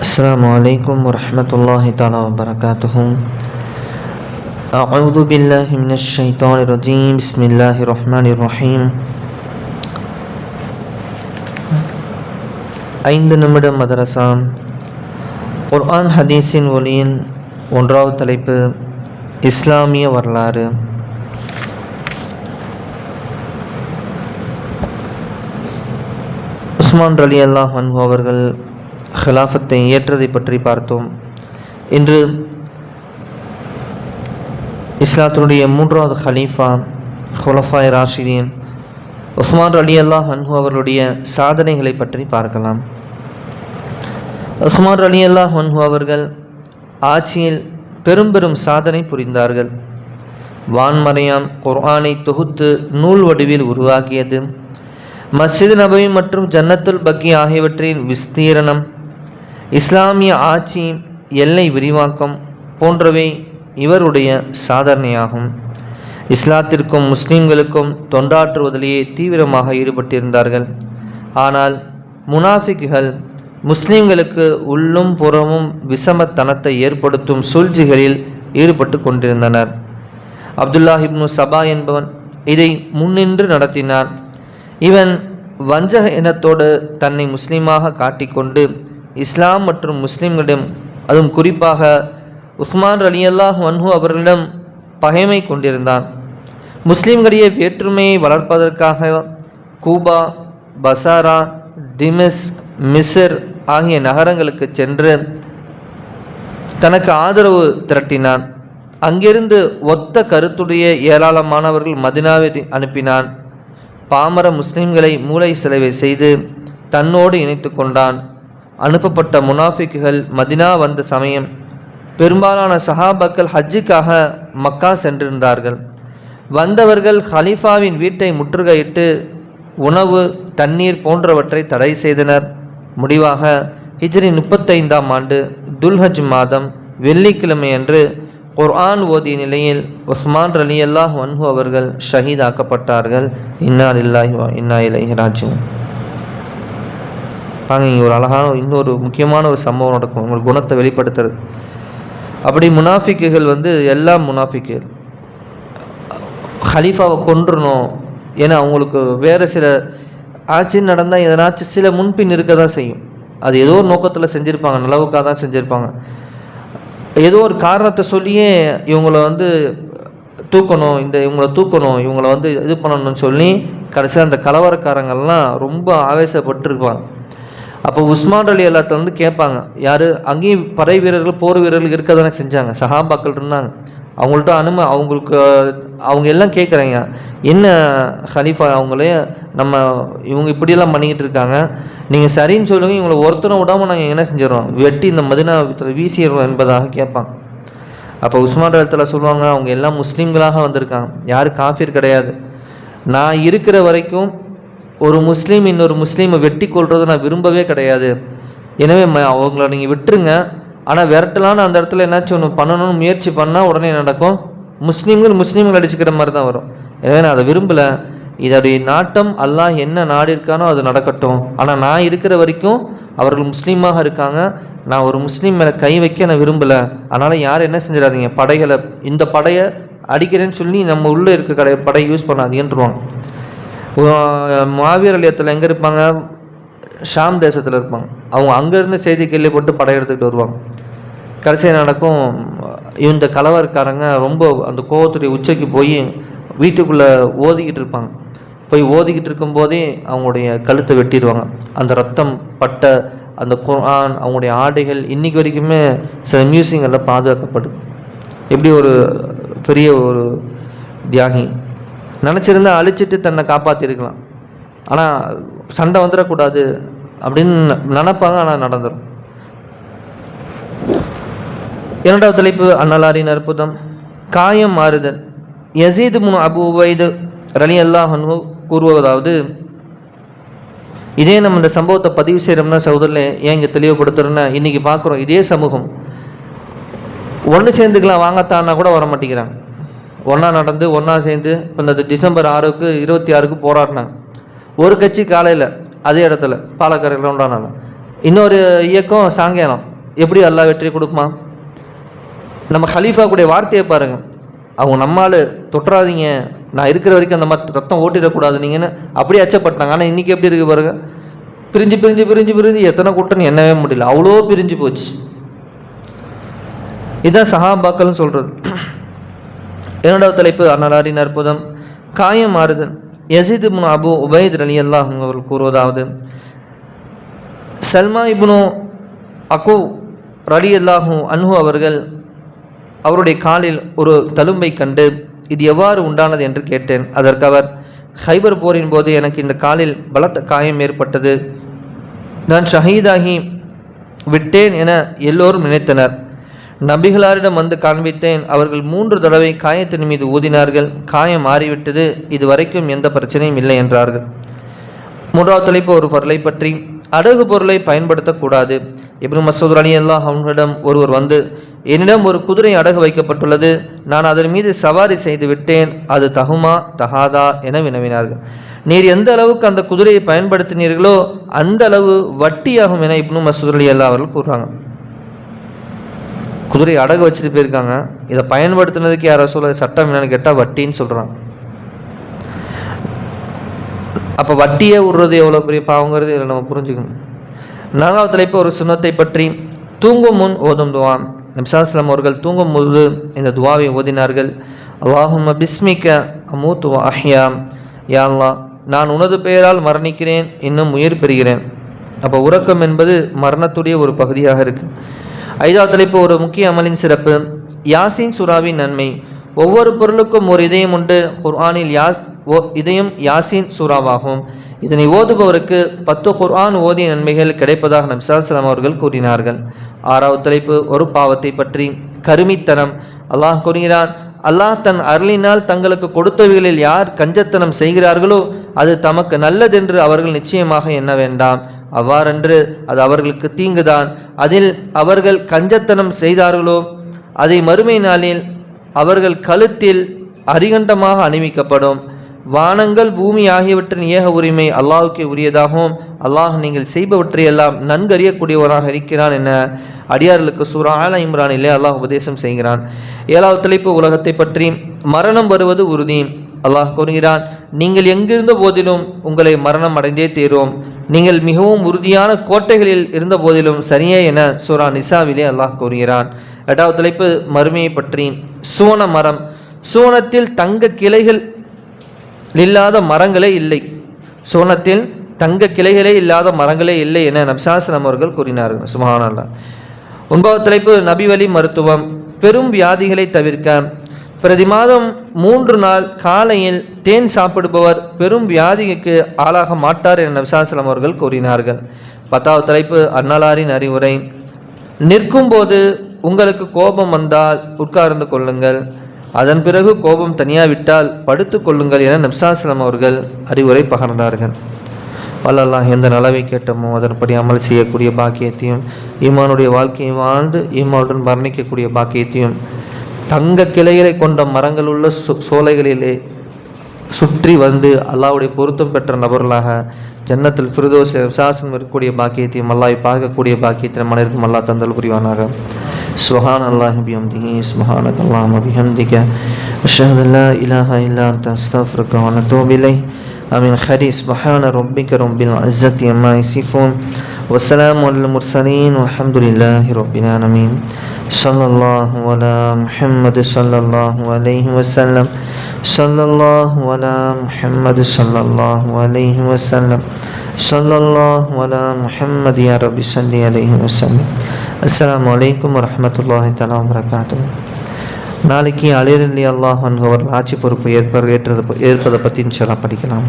السلام عليكم ورحمة الله تعالى وبركاته أعوذ بالله من الشيطان الرجيم بسم الله الرحمن الرحيم ஐந்து நிமிட மதரசா குர்ஆன் ஹதீஸின் ஒளியின் ஒன்றாவது தலைப்பு இஸ்லாமிய வரலாறு உஸ்மான் அலி அல்லாஹ் அன்ஹு அவர்கள் ஹிலாஃபத்தை ஏற்றதை பற்றி பார்த்தோம். இன்று இஸ்லாத்தினுடைய மூன்றாவது ஹலீஃபா ஹுலஃபாய் ராஷிதீன் உஸ்மான் அலி அல்லாஹ் அன்ஹு அவர்களுடைய சாதனைகளை பற்றி பார்க்கலாம். உஸ்மான் அலி அல்லாஹ் அன்ஹு அவர்கள் ஆட்சியில் பெரும் பெரும் சாதனை புரிந்தார்கள். வான்மறையாம் குர்ஆனை தொகுத்து நூல் வடிவில் உருவாக்கியது. மஸ்ஜித் நபவி மற்றும் ஜன்னத்துல் பக்கி ஆகியவற்றின் விஸ்தீரணம் இஸ்லாமிய ஆட்சி எல்லை விரிவாக்கம் போன்றவை இவருடைய சாதனையாகும். இஸ்லாத்திற்கும் முஸ்லீம்களுக்கும் தொண்டாற்றுவதிலேயே தீவிரமாக ஈடுபட்டிருந்தார்கள். ஆனால் முனாஃபிக்குகள் முஸ்லீம்களுக்கு உள்ளும் புறமும் விஷமத்தனத்தை ஏற்படுத்தும் சூழ்ச்சிகளில் ஈடுபட்டு கொண்டிருந்தனர். அப்துல்லாஹிப்னு சபா என்பவன் இதை முன்னின்று நடத்தினான் இவன் வஞ்சக இனத்தோடு தன்னை முஸ்லீமாக காட்டிக்கொண்டு இஸ்லாம் மற்றும் முஸ்லிம்களிடம் அதுவும் குறிப்பாக உஸ்மான் அலி அல்லாஹ் வன்ஹு அவர்களிடம் பகைமை கொண்டிருந்தான். முஸ்லிம்களிடையே வேற்றுமையை வளர்ப்பதற்காக கூபா பசாரா டிமிஸ் மிசர் ஆகிய நகரங்களுக்கு சென்று தனக்கு ஆதரவு திரட்டினான். அங்கிருந்து ஒத்த கருத்துடைய ஏராளமானவர்கள் மதினாவை அனுப்பினான். பாமர முஸ்லிம்களை மூளை செலவை செய்து தன்னோடு இணைத்து கொண்டான். அனுப்பப்பட்ட முனாஃபிக்குகள் மதினா வந்த சமயம் பெரும்பாலான சஹாபாக்கள் ஹஜ்ஜுக்காக மக்கா சென்றிருந்தார்கள். வந்தவர்கள் ஹலீஃபாவின் வீட்டை முற்றுகையிட்டு உணவு தண்ணீர் போன்றவற்றை தடை செய்தனர். முடிவாக ஹிஜ்ரி முப்பத்தைந்தாம் ஆண்டு துல்ஹஜ் மாதம் வெள்ளிக்கிழமை அன்று குர்ஆன் ஓதிய நிலையில் உஸ்மான் அலி அல்லாஹ் வன்ஹு அவர்கள் ஷஹீதாக்கப்பட்டார்கள். இன்னா இல்லாஹி இன்னா இலஹி ராஜும் பாங்க இங்கே ஒரு அழகான இன்னொரு முக்கியமான ஒரு சம்பவம் நடக்கும். உங்கள் குணத்தை வெளிப்படுத்துறது. அப்படி முனாஃபிக்குகள் வந்து எல்லா முனாஃபிக்குகள். ஹலீஃபாவை கொன்றணும். ஏன்னா அவங்களுக்கு வேறு சில ஆட்சி நடந்தால் எதனாச்சும் சில முன்பின் இருக்க தான் செய்யும். அது ஏதோ ஒரு நோக்கத்தில் செஞ்சுருப்பாங்க. நிலவுக்காக தான் செஞ்சுருப்பாங்க. ஏதோ ஒரு காரணத்தை சொல்லியே இவங்கள வந்து தூக்கணும். இந்த இவங்கள தூக்கணும். இவங்கள வந்து இது பண்ணணும்னு சொல்லி கடைசியாக அந்த கலவரக்காரங்கள்லாம் ரொம்ப ஆவேசப்பட்டுருப்பாங்க. அப்போ உஸ்மான் அலி அல்லாத்த வந்து கேட்பாங்க யார்? அங்கேயும் படை வீரர்கள் போர் வீரர்கள் இருக்க தானே செஞ்சாங்க சஹாபாக்கள் இருந்தாங்க. அவங்கள்ட்ட அனும அவங்களுக்கு அவங்க எல்லாம் கேட்குறாங்க என்ன ஹலீஃபா அவங்களே நம்ம இவங்க இப்படியெல்லாம் பண்ணிக்கிட்டு இருக்காங்க. நீங்கள் சரின்னு சொல்லுங்கள் இவங்களை ஒருத்தனை விடாமல் நாங்கள் என்ன செஞ்சிடறோம்? வெட்டி இந்த மதினா வீசிடுறோம் என்பதாக கேட்பாங்க. அப்போ உஸ்மான் இடத்துல சொல்லுவாங்க அவங்க எல்லாம் முஸ்லீம்களாக வந்திருக்காங்க. யாரும் காஃபிர் கிடையாது. நான் இருக்கிற வரைக்கும் ஒரு முஸ்லீம் இன்னொரு முஸ்லீமை வெட்டி கொள்றதை நான் விரும்பவே கிடையாது. எனவே அவங்கள நீங்கள் விட்டுருங்க. ஆனால் விரட்டலான்னு அந்த இடத்துல என்னாச்சும் ஒன்று பண்ணணும்னு முயற்சி பண்ணால் உடனே நடக்கும்? முஸ்லீம்கள் முஸ்லீம்கள் அடிச்சுக்கிற மாதிரி தான் வரும். எனவே நான் அதை விரும்பலை. இதோடைய நாட்டம் அல்லாஹ் என்ன நாடு இருக்கானோ அது நடக்கட்டும். ஆனால் நான் இருக்கிற வரைக்கும் அவர்கள் முஸ்லீமாக இருக்காங்க. நான் ஒரு முஸ்லீம் மேலே கை வைக்க நான் விரும்பலை. அதனால் யாரும் என்ன செஞ்சிடாதீங்க. படைகளை இந்த படையை அடிக்கிறேன்னு சொல்லி நம்ம உள்ளே இருக்க கடை படை யூஸ் பண்ணாதீங்கன்றுவாங்க. மாவீர் அலியத்தில் எங்கே இருப்பாங்க? ஷாம் தேசத்தில் இருப்பாங்க. அவங்க அங்கேருந்து செய்தி கேள்விப்பட்டு படம் எடுத்துக்கிட்டு வருவாங்க. கடைசியாக நடக்கும்? இந்த கலவரக்காரங்க ரொம்ப அந்த கோவத்துடைய உச்சைக்கு போய் வீட்டுக்குள்ளே ஓதிக்கிட்டு இருப்பாங்க. போய் ஓதிக்கிட்டு இருக்கும்போதே அவங்களுடைய கழுத்தை வெட்டிடுவாங்க. அந்த ரத்தம் பட்ட அந்த குரான் அவங்களுடைய ஆடைகள் இன்றைக்கி வரைக்குமே சில மியூசியங்களில் பாதுகாக்கப்படுது. எப்படி ஒரு பெரிய ஒரு தியாகி நினச்சிருந்தா அழிச்சிட்டு தன்னை காப்பாற்றிருக்கலாம் ஆனால் சண்டை வந்துடக்கூடாது அப்படின்னு நினப்பாங்க ஆனால் நடந்துடும் இரண்டாவது தலைப்பு அன்னலாரின் அற்புதம். காயம் மாறுதல். யசீது முன் அபு உபைது ரலி அல்லாஹனு கூறுவதாவது இதே நம்ம இந்த சம்பவத்தை பதிவு செய்கிறோம்னா சகோதரில் ஏன் இங்கே தெளிவுபடுத்துறோன்னா இன்றைக்கி பார்க்குறோம் இதே சமூகம். ஒன்று சேர்ந்துக்கலாம் வாங்கத்தான்னா கூட வர மாட்டேங்கிறாங்க. ஒன்றா நடந்து ஒன்றா சேர்ந்து இப்போ இந்த டிசம்பர் ஆறுக்கு இருபத்தி ஆறுக்கு போராடினாங்க. ஒரு கட்சி காலையில் அதே இடத்துல பாலக்கரையில் உண்டானாங்க. இன்னொரு இயக்கம் சாயங்காலம். எப்படி எல்லா வெற்றி கொடுப்பான் நம்ம ஹலீஃபா கூடிய வார்த்தையை பாருங்க. அவங்க நம்மால் தொற்றாதீங்க. நான் இருக்கிற வரைக்கும் அந்த மாதிரி ரத்தம் ஓட்டிடக்கூடாது. நீங்கன்னு அப்படியே அச்சப்பட்டாங்க. ஆனால் இன்றைக்கி எப்படி இருக்கு பாருங்கள் பிரிஞ்சு பிரிஞ்சு பிரிஞ்சு பிரிஞ்சு எத்தனை கூட்டம்னு என்னவே முடியல. அவ்வளோ பிரிஞ்சு போச்சு. இதுதான் சஹாபாக்கள்னு சொல்கிறது இரண்டாவது தலைப்பு அன்னலாரின் அற்புதம். காயம் ஆறுதல். யசித் இப்னு அபு உபைத் அலி அல்லாஹ் அவர்கள் கூறுவதாவது சல்மா இப்னு அகு ரலி அல்லாஹூ அன்ஹு அவர்கள் அவருடைய காலில் ஒரு தழும்பை கண்டு இது எவ்வாறு உண்டானது என்று கேட்டேன். அதற்கு அவர் ஹைபர் போரின் போது எனக்கு இந்த காலில் பலத்த காயம் ஏற்பட்டது. நான் ஷஹீதாகி விட்டேன் என எல்லோரும் நினைத்தனர். நபிகளாரிடம் வந்து காண்பித்தேன் அவர்கள் மூன்று தடவை காயத்தின் மீது ஊதினார்கள். காயம் மாறிவிட்டது. இதுவரைக்கும் எந்த பிரச்சனையும் இல்லை என்றார்கள். மூன்றாவது தலைப்பு ஒரு பொருளை பற்றி. அடகு பொருளை பயன்படுத்தக்கூடாது. இப்னு மசூத் அலி அல்லாஹ் அவர்களிடம் ஒருவர் வந்து என்னிடம் ஒரு குதிரை அடகு வைக்கப்பட்டுள்ளது. நான் அதன் மீது சவாரி செய்து விட்டேன். அது தகுமா தகாதா? என வினவினார்கள். நீர் எந்த அளவுக்கு அந்த குதிரையை பயன்படுத்தினீர்களோ அந்த அளவு வட்டியாகும் என இப்னு மசூத் அலி அல்லா அவர்கள் கூறுறாங்க. குதிரை அடகு வச்சுட்டு போயிருக்காங்க. இதை பயன்படுத்தினதுக்கு யாரோ சொல்ல சட்டம் என்னன்னு கேட்டால் வட்டின்னு சொல்கிறாங்க அப்போ வட்டியே விடுறது எவ்வளோ பெரிய பாவங்கிறது இதில் நம்ம புரிஞ்சுக்கணும். நான்காவது தலைப்பு ஒரு சுண்ணத்தை பற்றி தூங்கும் முன் ஓதும் துவா. நம்சாஸ்லாம் அவர்கள் தூங்கும் போது இந்த துவாவை ஓதினார்கள். அல்லாஹும் பிஸ்மிக்க அமூத்து அஹ்யா. யாழ்லா நான் உனது பெயரால் மரணிக்கிறேன் இன்னும் உயிர் பெறுகிறேன். அப்போ உறக்கம் என்பது மரணத்துடைய ஒரு பகுதியாக இருக்குது ஐதாவது தலைப்பு ஒரு முக்கிய அமலின் சிறப்பு. யாசின் சுறாவின் நன்மை. ஒவ்வொரு பொருளுக்கும் ஒரு இதயம் உண்டு. குர்ஆனில் யா ஓ இதயம் யாசின் சூறாவாகும். இதனை ஓதுபவருக்கு பத்து குர்ஆன் ஓதிய நன்மைகள் கிடைப்பதாக நபிசாஸ்லாம் அவர்கள் கூறினார்கள். ஆறாவது தலைப்பு ஒரு பாவத்தை பற்றி. கருமித்தனம். அல்லாஹ் கூறுகிறான் அல்லாஹ் தன் அருளினால் தங்களுக்கு கொடுத்தவைகளில் யார் கஞ்சத்தனம் செய்கிறார்களோ அது தமக்கு நல்லதென்று அவர்கள் நிச்சயமாக எண்ண வேண்டாம். அவ்வாறன்று அது அவர்களுக்கு தீங்குதான். அதில் அவர்கள் கஞ்சத்தனம் செய்தார்களோ? அதை மறுமை நாளில் அவர்கள் கழுத்தில் அரிகண்டமாக அணிவிக்கப்படும். வானங்கள் பூமி ஆகியவற்றின் ஏக உரிமை அல்லாஹுக்கே உரியதாகவும் அல்லாஹ் நீங்கள் செய்பவற்றையெல்லாம் நன்கறியக்கூடியவராக இருக்கிறான் என அடியார்களுக்கு சூரா ஆல இம்ரானிலே அல்லாஹ் உபதேசம் செய்கிறான். ஏழாவது தலைப்பு உலகத்தை பற்றி மரணம் வருவது உறுதி. அல்லாஹ் கூறுகிறான் நீங்கள் எங்கிருந்த போதிலும் உங்களை மரணம் அடைந்தே தீரும். நீங்கள் மிகவும் உறுதியான கோட்டைகளில் இருந்த போதிலும் சரியே என சூரா நிசாவிலே அல்லாஹ் கூறுகிறான். எட்டாவது தலைப்பு மறுமையை பற்றி. சூன மரம். சூனத்தில் தங்க கிளைகள் இல்லாத மரங்களே இல்லை. சோனத்தில் தங்க கிளைகளே இல்லாத மரங்களே இல்லை என நப்சாசனம் அவர்கள் கூறினார்கள். சுமகானல்லா ஒன்பதாவது தலைப்பு நபிவலி மருத்துவம். பெரும் வியாதிகளை தவிர்க்க. பிரதி மாதம் மூன்று நாள் காலையில் தேன் சாப்பிடுபவர் பெரும் வியாதிக்கு ஆளாக மாட்டார் என நபிசாசலம் அவர்கள் கூறினார்கள். பத்தாவது தலைப்பு அன்னலாரின் அறிவுரை. நிற்கும்போது உங்களுக்கு கோபம் வந்தால் உட்கார்ந்து கொள்ளுங்கள். அதன் பிறகு கோபம் தனியாவிட்டால் படுத்து கொள்ளுங்கள் என நப்சாஸ்லாம் அவர்கள் அறிவுரை பகர்ந்தார்கள். வல்லல்லாம் எந்த நலவை கேட்டமோ அதன்படி அமல் செய்யக்கூடிய பாக்கியத்தையும் ஈமானுடைய வாழ்க்கையை வாழ்ந்து ஈமானுடன் வர்ணிக்கக்கூடிய பாக்கியத்தையும் தங்க கிளைகளை கொண்ட மரங்கள் உள்ள சோலைகளிலே சுற்றி வந்து அல்லாவுடைய பொருத்தம் பெற்ற நபர்களாக ஜன்னத்தில் ஃபிரதோஸ் விசாசனம் இருக்கக்கூடிய பாக்கியத்தையும் அல்லாஹ் பார்க்கக்கூடிய பாக்கியத்தின் மனிதருக்கும் அல்லா தந்தல் புரிவானாக. சுஹான் அல்லாஹ் பிஹம்திஹி சுஹானக் அல்லாம் அபிஹம்திக அஷ்ஹது அல்லா இலாஹா இல்லா அன்த அஸ்தக்ஃபிருக வ அத்தூபு இலைஹ். அமின். ஹரி சுபஹான ரப்பிக ரப்பில் அஸ்ஸத் அம்மா இசிஃபூன் வஸ்ஸலாமு அலல் முர்சலீன் அல்ஹம்துலில்லாஹி ரப்பில் ஆலமீன். صلى الله على محمد صلى الله عليه وسلم صلى الله على محمد صلى الله عليه وسلم صلى الله على محمد يا رب صل عليه وسلم அஸ்லாம் வலைக்கம் வரமத்துல்லாஹி தலா வரகாத்து நாளைக்கு அலிரலி அல்லாஹ் அவர்கள் ஆட்சி பொறுப்பு ஏற்ப ஏற்றது ஏற்பதை பற்றி இன்ஷால்லா படிக்கலாம்